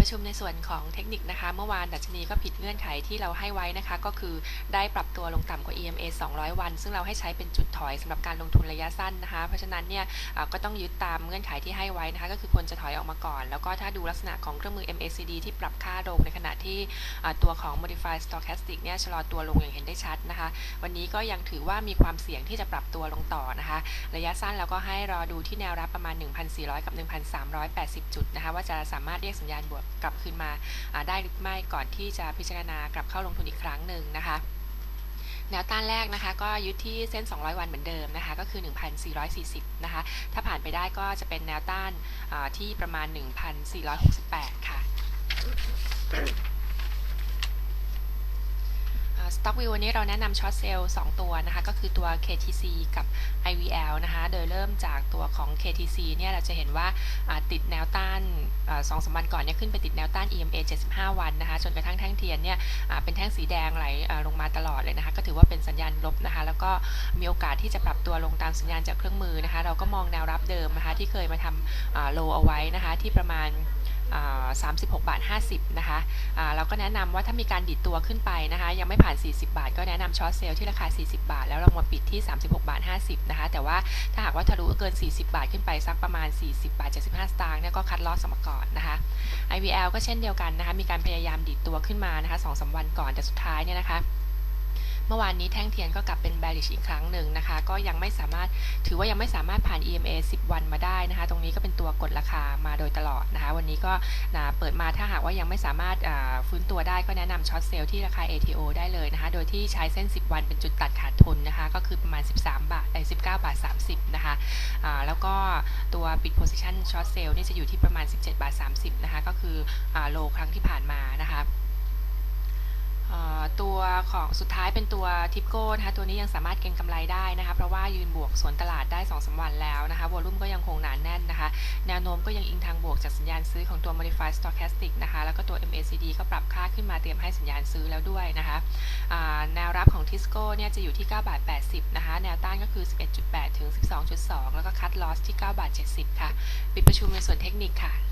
ประชุมในส่วนของเทคนิคนะคะ เมื่อวานดัชนีก็ผิดเงื่อนไขที่เราให้ไว้นะคะ ก็คือได้ปรับตัวลงต่ำกว่า EMA 200 วัน ซึ่งเราให้ใช้เป็นจุดถอยสำหรับการลงทุนระยะสั้นนะคะ เพราะฉะนั้นเนี่ยก็ต้องยึดตามเงื่อนไขที่ให้ไว้นะคะ ก็คือควรจะถอยออกมาก่อน แล้วก็ถ้าดูลักษณะของเครื่องมือ MACD ที่ปรับค่าลงในขณะที่ตัวของ Modified Stochastic เนี่ยชะลอตัวลงอย่างเห็นได้ชัดนะคะ วันนี้ก็ยังถือว่ามีความเสี่ยงที่จะปรับตัวลงต่อนะคะ ระยะสั้นเราก็ให้รอดูที่แนวรับประมาณ 1,400 กับ 1,380 จุดนะคะ ว่าจะสามารถเรียกสัญญาณบวกกลับคืนมาได้หรือไม่ก่อนที่จะพิจารณากลับเข้าลงทุนอีกครั้งหนึ่งนะคะแนวต้านแรกนะคะก็ยึดที่เส้น 200 วันเหมือนเดิมนะคะก็คือ 1,440 นะคะ ถ้าผ่านไปได้ก็จะเป็นแนวต้านที่ประมาณ 1,468 ค่ะ สต็อกวิววันนี้เราแนะนำช็อตเซลล์2ตัวนะคะ ก็คือตัว KTC กับ IVL นะคะ โดยเริ่มจากตัวของ KTC เนี่ยเราจะเห็นว่าติดแนวต้านอสองสามวันก่อนเนี่ยขึ้นไปติดแนวต้าน EMA 75 วันนะคะ จนกระทั่งแท่งเทียนเนี่ยเป็นแท่งสีแดงไหลลงมาตลอดเลยนะคะ ก็ถือว่าเป็นสัญญาณลบนะคะ แล้วก็มีโอกาสที่จะปรับตัวลงตามสัญญาณจากเครื่องมือนะคะ เราก็มองแนวรับเดิมนะคะที่เคยมาทำโลเอาไว้นะคะที่ประมาณ 36 บาท 50 นะคะเราก็แนะนำว่าถ้ามีการดิดตัวขึ้นไปนะคะ ยังไม่ผ่าน 40 บาท ก็แนะนำช็อตเซลที่ราคา 40 บาท แล้วเรามาปิดที่ 36 บาท 50 นะคะ แต่ว่าถ้าหากว่าทะลุเกิน 40 บาทขึ้นไปสักประมาณ 40 บาท 75 สตางค์เนี่ยก็คัดลอสสมก่อนนะคะ IVL ก็เช่นเดียวกันนะคะ มีการพยายามดิดตัวขึ้นมานะคะ2-3วันก่อนแต่สุดท้ายเนี่ยนะคะ เมื่อวานนี้แท่งเทียนก็กลับเป็น bearish อีกครั้งหนึ่งนะคะ ก็ยังไม่สามารถถือว่ายังไม่สามารถผ่าน EMA 10 วันมาได้นะคะ ตรงนี้ก็เป็นตัวกดราคามาโดยตลอดนะคะ วันนี้ก็นะเปิดมาถ้าหากว่ายังไม่สามารถาฟื้นตัวได้ก็แนะนำช็อตเซลล์ที่ราคา ATO ได้เลยนะคะ โดยที่ใช้เส้น 10 วันเป็นจุดตัดขาดทุนนะคะ ก็คือประมาณ 13 บาทไอ้19 บาท 30 นะคะแล้วก็ตัวปิด position short sale นี่จะอยู่ที่ประมาณ 17 บาท 30 นะคะ ก็คืออโลครั้งที่ผ่านมา ตัวของสุดท้ายเป็นตัวทิปโก้นะคะตัวนี้ยังสามารถเก็งกำไรได้นะคะเพราะว่ายืนบวกสวนตลาดได้2อสวันแล้วนะคะวอลุ่มก็ยังคงหนานแน่นนะคะ แนวโน้มก็ยังอิงทางบวกจากสัญญาณซื้อของตัว modified stochastic นะคะแล้วก็ตัว MACD ก็ปรับค่าขึ้นมาเตรียมให้สัญญาณซื้อแล้วด้วยนะคะแนวรับของทิสโก้เนี่ยจะอยู่ที่9บาท80นะคะแนวต้านก็คือ 11.8 ถึง 12.2 แล้วก็คัดลอสที่9บาท70 ค่ะ ปิดประชุมในส่วนเทคนิคค่ะ